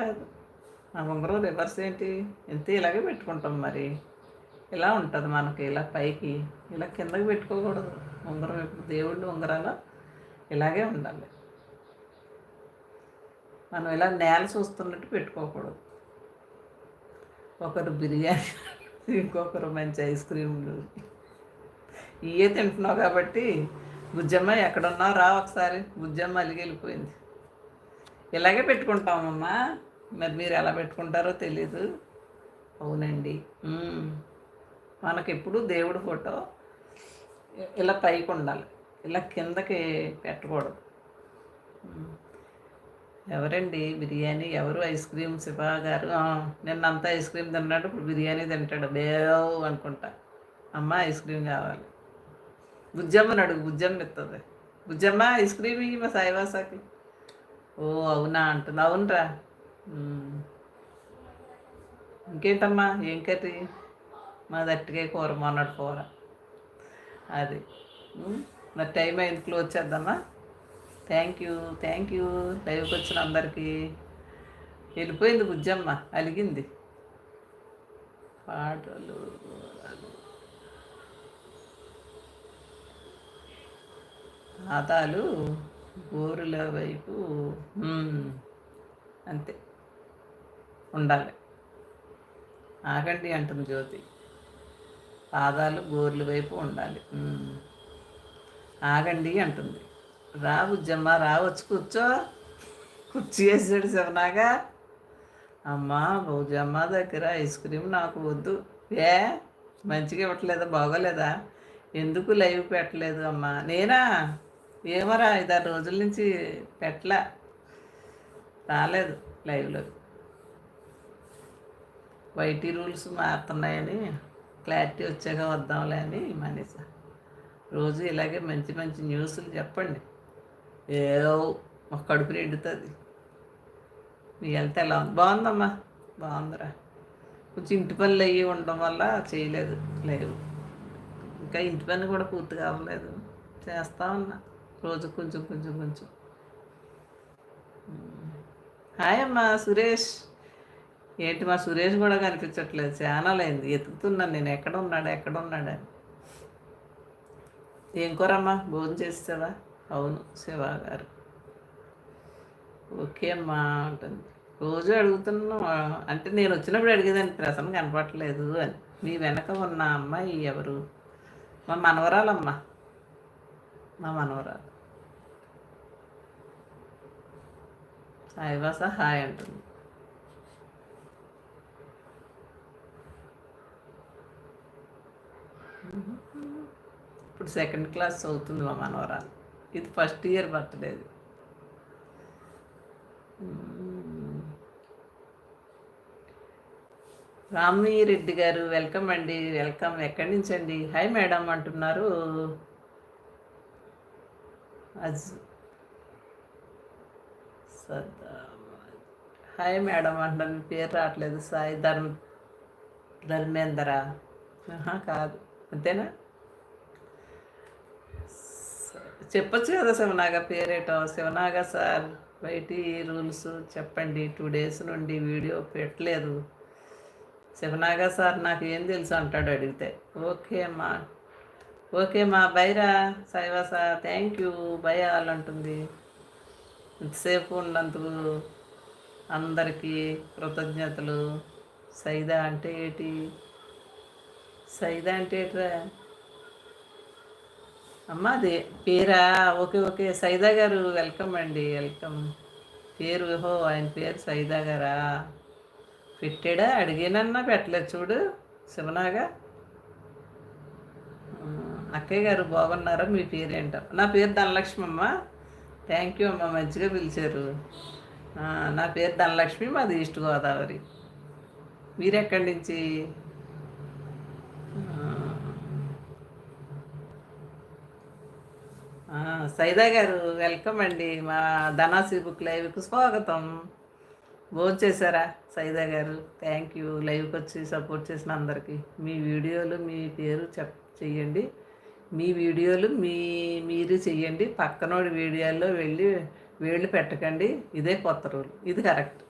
కాదు. ఆ ఉంగరం రివర్స్ ఏంటి? ఎంత ఇలాగే పెట్టుకుంటాం మరి. ఇలా ఉంటుంది మనకి ఇలా పైకి ఇలా కిందకి పెట్టుకోకూడదు. ఉంగరం ఇప్పుడు దేవుళ్ళు ఉంగరాలు? ఇలాగే ఉండాలి. మనం ఇలా నేల చూస్తున్నట్టు పెట్టుకోకూడదు. ఒకరు బిర్యానీ ఇంకొకరు మంచి ఐస్ క్రీమ్లు. ఇవే తింటున్నావు కాబట్టి బుజ్జమ్మ ఎక్కడున్నావు రా ఒకసారి. బుజ్జమ్మ అలిగి వెళ్ళిపోయింది. ఇలాగే పెట్టుకుంటామమ్మా. మరి మీరు ఎలా పెట్టుకుంటారో తెలీదు. అవునండి. మనకెప్పుడు దేవుడి ఫోటో ఇలా పైకి ఉండాలి. ఇలా కిందకి పెట్టకూడదు. ఎవరండి? బిర్యానీ ఎవరు? ఐస్ క్రీమ్ శివా గారు? ఆ, నిన్నంతా ఐస్ క్రీమ్ తిన్నాడు ఇప్పుడు బిర్యానీ తింటాడు. బేవ్ అనుకుంటా. అమ్మ ఐస్ క్రీమ్ కావాలి. బుజ్జమ్మని అడుగు బుజ్జమ్మ ఇస్తుంది బుజ్జమ్మ ఐస్ క్రీమ్ మా సాయివాసాకి ఓ అవునా అంటుంది అవునరా. ఇంకేంటమ్మా? ఏం కర్రీ? మా దట్టికే కూర మొన్నటి కూర. అది. మరి టైం అయింది క్లోజ్ చేద్దామా? Thank you thank you. లైవ్కి వచ్చిన అందరికీ. వెళ్ళిపోయింది బుజ్జమ్మ. అలిగింది. పాటలు. పాదాలు గోరుల వైపు. అంతే. ఉండాలి. ఆగండి అంటుంది జ్యోతి. పాదాలు గోర్లు వైపు ఉండాలి. ఆగండి అంటుంది. రా బుజ్జమ్మ రా వచ్చి కూర్చో. కుర్చీ వేసాడు శివనాగా అమ్మా బుజ్జమ్మ దగ్గర ఐస్ క్రీమ్ నాకు వద్దు. ఏ? మంచిగా ఇవ్వట్లేదా? బాగోలేదా? ఎందుకు లైవ్ పెట్టలేదు అమ్మా? నేనా? ఏమరా ఐదారు రోజుల నుంచి పెట్టలా. రాలేదు లైవ్లో వైటీ రూల్స్ మారుతున్నాయని క్లారిటీ వచ్చాక వద్దాంలే అని మానేసా. రోజు ఇలాగే మంచి మంచి న్యూస్లు చెప్పండి. ఏదో ఒక కడుపు నిండుతుంది. మీ హెల్త్ ఎలా ఉంది? బాగుందమ్మా? బాగుందిరా. కొంచెం ఇంటి పనులు అయ్యి ఉండడం వల్ల చేయలేదు. లేవు. ఇంకా ఇంటి పని కూడా పూర్తి కావలేదు చేస్తా ఉన్నా. రోజు కొంచెం కొంచెం కొంచెం. హాయ్ అమ్మా సురేష్. ఏంటి మా సురేష్ కూడా కనిపించట్లేదు. ఛానల్ అయింది. ఎతుకుతున్నాను నేను. ఎక్కడ ఉన్నాడు? ఎక్కడ ఉన్నాడు అని. ఏం కూరమ్మా? భోజనం చేస్తావా అవును శివ గారు. ఓకే అమ్మా ఉంటుంది రోజు అడుగుతున్నా అంటే నేను వచ్చినప్పుడు అడిగేదాన్ని. ప్రసన్న కనపడట్లేదు అని. మీ వెనక ఉన్న అమ్మాయి ఎవరు? మా మనవరాలమ్మ. మా మనవరాలు. సాయివాస హాయ్ అంటుంది. ఇప్పుడు సెకండ్ క్లాస్ చదువుతుంది మా మనవరాలు. ఇది ఫస్ట్ ఇయర్ బర్త్డేది రామీ రెడ్డి గారు వెల్కమ్ అండి వెల్కమ్ ఎక్కడి నుంచి అండి హాయ్ మేడం అంటున్నారు. అజ్ హాయ్ మేడం అంటున్నారు. మీ పేరు రావట్లేదు. సాయి ధర్మ ధర్మేందర. కాదు. అంతేనా? చెప్పొచ్చు కదా శివనాగ పేరేటో. శివనాగ సార్ బయటి రూల్స్ చెప్పండి. టూ డేస్ నుండి వీడియో పెట్టలేదు. శివనాగ సార్ నాకు ఏం తెలుసు అంటాడు అడిగితే. ఓకే అమ్మా. ఓకే మా బైరా సాయివాస థ్యాంక్ యూ బై ఆల్ అంటుంది. ఇంతసేపు ఉన్నందుకు అందరికీ కృతజ్ఞతలు. సైదా అంటే ఏంటి? సైదా అంటే ఏంట్రా? అమ్మ అదే పేరా? Okay okay. సైదా గారు వెల్కమ్ అండి వెల్కమ్. పేరు ఓహో ఆయన పేరు సైదా గారా? పెట్టాడా? అడిగానన్నా పెట్టలేదు చూడు. శివనాగా? అక్కయ్య గారు బాగున్నారా? మీ పేరేంటో. నా పేరు ధనలక్ష్మి అమ్మ. థ్యాంక్ యూ అమ్మ మంచిగా పిలిచారు. నా పేరు ధనలక్ష్మి మాది ఈస్ట్ గోదావరి మీరు ఎక్కడి నుంచి? సైదా గారు వెల్కమ్ అండి. మా ధనాసి బుక్ లైవ్కి స్వాగతం. భోజనం చేశారా సైదా గారు? Thank you. లైవ్కి వచ్చి సపోర్ట్ చేసిన అందరికీ. మీ వీడియోలు మీ పేరు చెప్ చెయ్యండి. మీ వీడియోలు మీ మీరు చెయ్యండి. పక్కనోడి వీడియోల్లో వెళ్ళి వేళ్ళు పెట్టకండి. ఇదే కొత్త రూల్. ఇది కరెక్ట్.